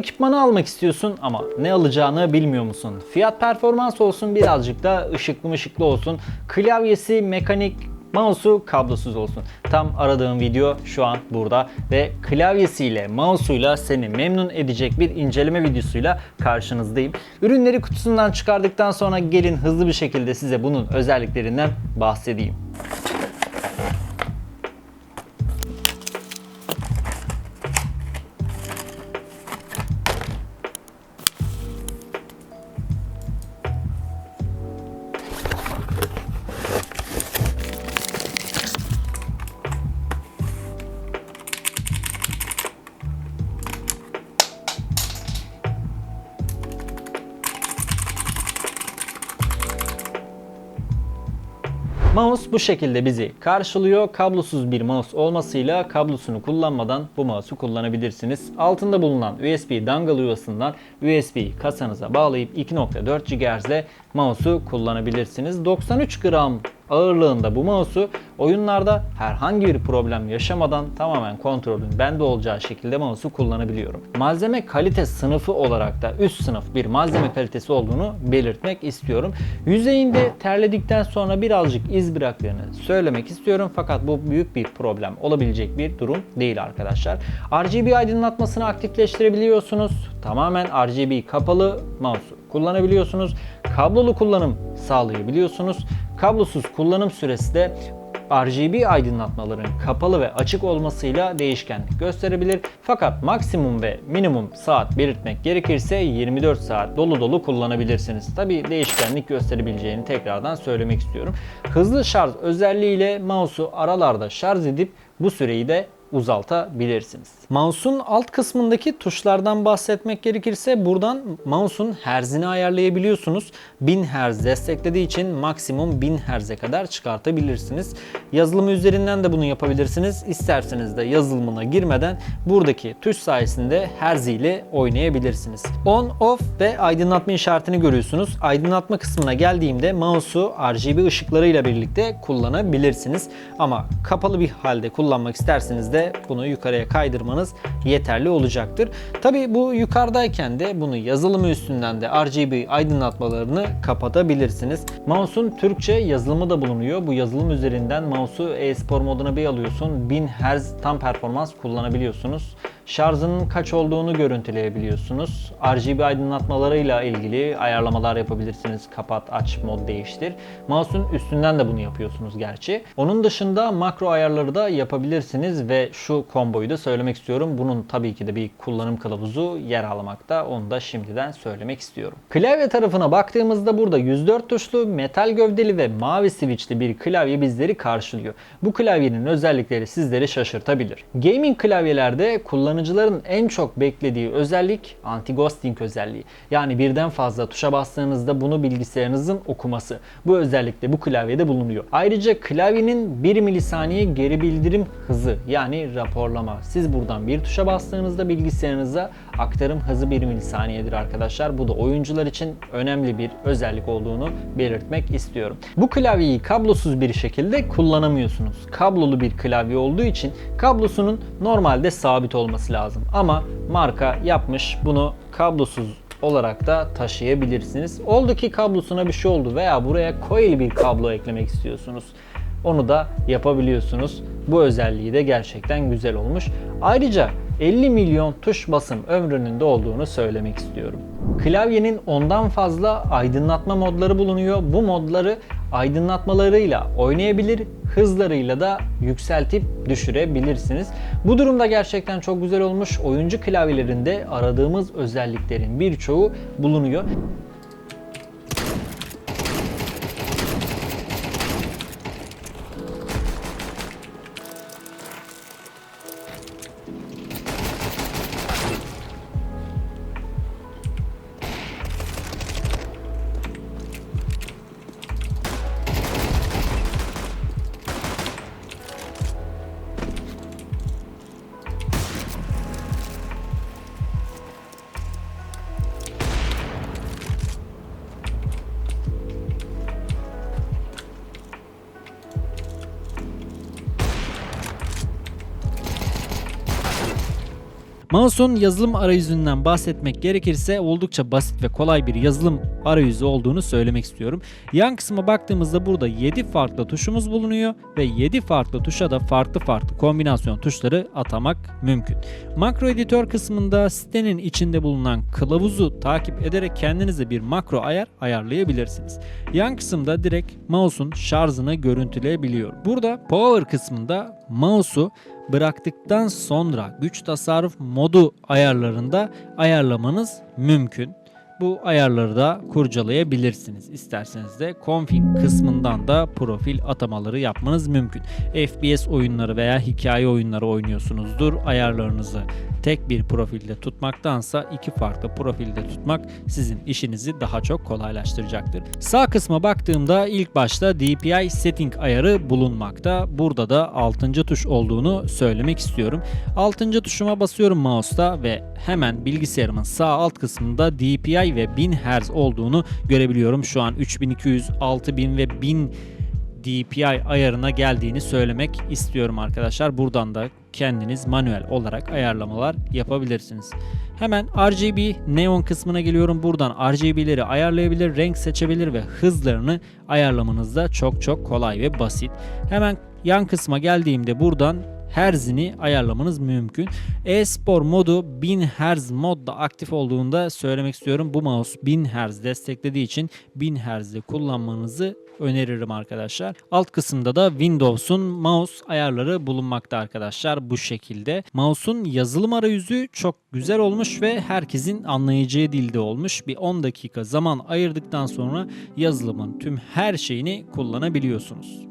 ekipmanı almak istiyorsun ama ne alacağını bilmiyor musun? Fiyat performans olsun birazcık da ışıklı mışıklı olsun. Klavyesi, mekanik, Mouse'u kablosuz olsun. Tam aradığım video şu an burada ve klavyesiyle, mouse'uyla seni memnun edecek bir inceleme videosuyla karşınızdayım. Ürünleri kutusundan çıkardıktan sonra gelin hızlı bir şekilde size bunun özelliklerinden bahsedeyim. Mouse bu şekilde bizi karşılıyor. Kablosuz bir mouse olmasıyla kablosunu kullanmadan bu mouse'u kullanabilirsiniz. Altında bulunan USB dongle yuvasından USB kasanıza bağlayıp 2.4 GHz ile mouse'u kullanabilirsiniz. 93 gram ağırlığında bu mouse'u oyunlarda herhangi bir problem yaşamadan tamamen kontrolün bende olacağı şekilde mouse'u kullanabiliyorum. Malzeme kalite sınıfı olarak da üst sınıf bir malzeme kalitesi olduğunu belirtmek istiyorum. Yüzeyinde terledikten sonra birazcık iz bıraktığını söylemek istiyorum fakat bu büyük bir problem olabilecek bir durum değil arkadaşlar. RGB aydınlatmasını aktifleştirebiliyorsunuz. Tamamen RGB kapalı mouse'u kullanabiliyorsunuz. Kablolu kullanım sağlayabiliyorsunuz. Kablosuz kullanım süresi de RGB aydınlatmaların kapalı ve açık olmasıyla değişkenlik gösterebilir. Fakat maksimum ve minimum saat belirtmek gerekirse 24 saat dolu dolu kullanabilirsiniz. Tabi değişkenlik gösterebileceğini tekrardan söylemek istiyorum. Hızlı şarj özelliğiyle mouse'u aralarda şarj edip bu süreyi de uzaltabilirsiniz. Mouse'un alt kısmındaki tuşlardan bahsetmek gerekirse buradan mouse'un herzini ayarlayabiliyorsunuz. 1000 Hz desteklediği için maksimum 1000 Hz'e kadar çıkartabilirsiniz. Yazılımı üzerinden de bunu yapabilirsiniz. İsterseniz de yazılımına girmeden buradaki tuş sayesinde herz ile oynayabilirsiniz. On, off ve aydınlatma işaretini görüyorsunuz. Aydınlatma kısmına geldiğimde mouse'u RGB ışıklarıyla birlikte kullanabilirsiniz. Ama kapalı bir halde kullanmak isterseniz de bunu yukarıya kaydırmanız yeterli olacaktır. Tabi bu yukarıdayken de bunu yazılımı üstünden de RGB aydınlatmalarını kapatabilirsiniz. Mouse'un Türkçe yazılımı da bulunuyor. Bu yazılım üzerinden mouse'u e-spor moduna bir alıyorsun. 1000 Hz tam performans kullanabiliyorsunuz. Şarjının kaç olduğunu görüntüleyebiliyorsunuz. RGB aydınlatmalarıyla ilgili ayarlamalar yapabilirsiniz. Kapat, aç, mod değiştir. Mouse'un üstünden de bunu yapıyorsunuz gerçi. Onun dışında makro ayarları da yapabilirsiniz ve şu komboyu da söylemek istiyorum. Bunun tabii ki de bir kullanım kılavuzu yer almakta. Onu da şimdiden söylemek istiyorum. Klavye tarafına baktığımızda burada 104 tuşlu, metal gövdeli ve mavi switchli bir klavye bizleri karşılıyor. Bu klavyenin özellikleri sizleri şaşırtabilir. Gaming klavyelerde kullanıcıların en çok beklediği özellik anti-ghosting özelliği. Yani birden fazla tuşa bastığınızda bunu bilgisayarınızın okuması. Bu özellik de bu klavyede bulunuyor. Ayrıca klavyenin 1 milisaniye geri bildirim hızı yani raporlama. Siz buradan bir tuşa bastığınızda bilgisayarınıza aktarım hızı 1 milisaniyedir arkadaşlar. Bu da oyuncular için önemli bir özellik olduğunu belirtmek istiyorum. Bu klavyeyi kablosuz bir şekilde kullanamıyorsunuz. Kablolu bir klavye olduğu için kablosunun normalde sabit olması lazım. Ama marka yapmış bunu kablosuz olarak da taşıyabilirsiniz. Oldu ki kablosuna bir şey oldu veya buraya coil bir kablo eklemek istiyorsunuz. Onu da yapabiliyorsunuz. Bu özelliği de gerçekten güzel olmuş. Ayrıca 50 milyon tuş basım ömrünün de olduğunu söylemek istiyorum. Klavyenin ondan fazla aydınlatma modları bulunuyor. Bu modları aydınlatmalarıyla oynayabilir, hızlarıyla da yükseltip düşürebilirsiniz. Bu durumda gerçekten çok güzel olmuş. Oyuncu klavyelerinde aradığımız özelliklerin birçoğu bulunuyor. Mouse'un yazılım arayüzünden bahsetmek gerekirse oldukça basit ve kolay bir yazılım arayüzü olduğunu söylemek istiyorum. Yan kısma baktığımızda burada 7 farklı tuşumuz bulunuyor ve 7 farklı tuşa da farklı farklı kombinasyon tuşları atamak mümkün. Makro editör kısmında sitenin içinde bulunan kılavuzu takip ederek kendinize bir makro ayar ayarlayabilirsiniz. Yan kısımda direkt mouse'un şarjını görüntüleyebiliyor. Burada power kısmında mouse'u bıraktıktan sonra güç tasarruf modu ayarlarında ayarlamanız mümkün. Bu ayarları da kurcalayabilirsiniz. İsterseniz de config kısmından da profil atamaları yapmanız mümkün. FPS oyunları veya hikaye oyunları oynuyorsunuzdur. Ayarlarınızı tek bir profilde tutmaktansa iki farklı profilde tutmak sizin işinizi daha çok kolaylaştıracaktır. Sağ kısma baktığımda ilk başta DPI setting ayarı bulunmakta. Burada da 6. tuş olduğunu söylemek istiyorum. 6. tuşuma basıyorum mouse'ta ve hemen bilgisayarımın sağ alt kısmında DPI ve 1000 Hz olduğunu görebiliyorum. Şu an 3200, 6000 ve 1000 DPI ayarına geldiğini söylemek istiyorum arkadaşlar. Buradan da kendiniz manuel olarak ayarlamalar yapabilirsiniz. Hemen RGB neon kısmına geliyorum. Buradan RGB'leri ayarlayabilir, renk seçebilir ve hızlarını ayarlamanız da çok çok kolay ve basit. Hemen yan kısma geldiğimde buradan Herz'ini ayarlamanız mümkün. E-spor modu 1000 Hz modda aktif olduğunda söylemek istiyorum. Bu mouse 1000 Hz desteklediği için 1000 Hz'de kullanmanızı öneririm arkadaşlar. Alt kısımda da Windows'un mouse ayarları bulunmakta arkadaşlar bu şekilde. Mouse'un yazılım arayüzü çok güzel olmuş ve herkesin anlayacağı dilde olmuş. Bir 10 dakika zaman ayırdıktan sonra yazılımın tüm her şeyini kullanabiliyorsunuz.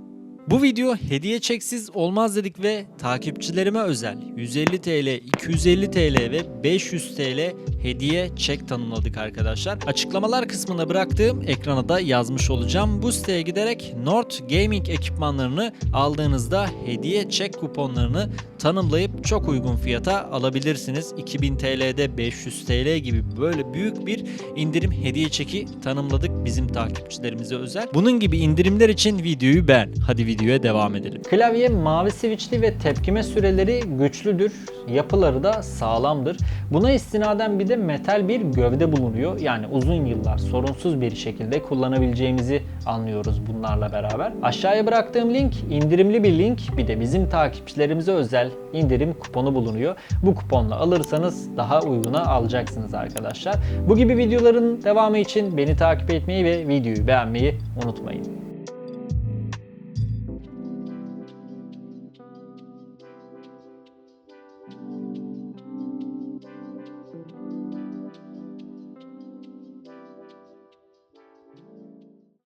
Bu video hediye çeksiz olmaz dedik ve takipçilerime özel 150 TL, 250 TL ve 500 TL hediye çek tanımladık arkadaşlar. Açıklamalar kısmına bıraktığım ekrana da yazmış olacağım. Bu siteye giderek North Gaming ekipmanlarını aldığınızda hediye çek kuponlarını tanımlayıp çok uygun fiyata alabilirsiniz. 2000 TL'de 500 TL gibi böyle büyük bir indirim hediye çeki tanımladık bizim takipçilerimize özel. Bunun gibi indirimler için videoyu beğen. Hadi videoya devam edelim. Klavye mavi switchli ve tepkime süreleri güçlüdür. Yapıları da sağlamdır. Buna istinaden bir de metal bir gövde bulunuyor. Yani uzun yıllar sorunsuz bir şekilde kullanabileceğimizi anlıyoruz bunlarla beraber. Aşağıya bıraktığım link indirimli bir link. Bir de bizim takipçilerimize özel indirim kuponu bulunuyor. Bu kuponla alırsanız daha uyguna alacaksınız arkadaşlar. Bu gibi videoların devamı için beni takip etmeyi ve videoyu beğenmeyi unutmayın.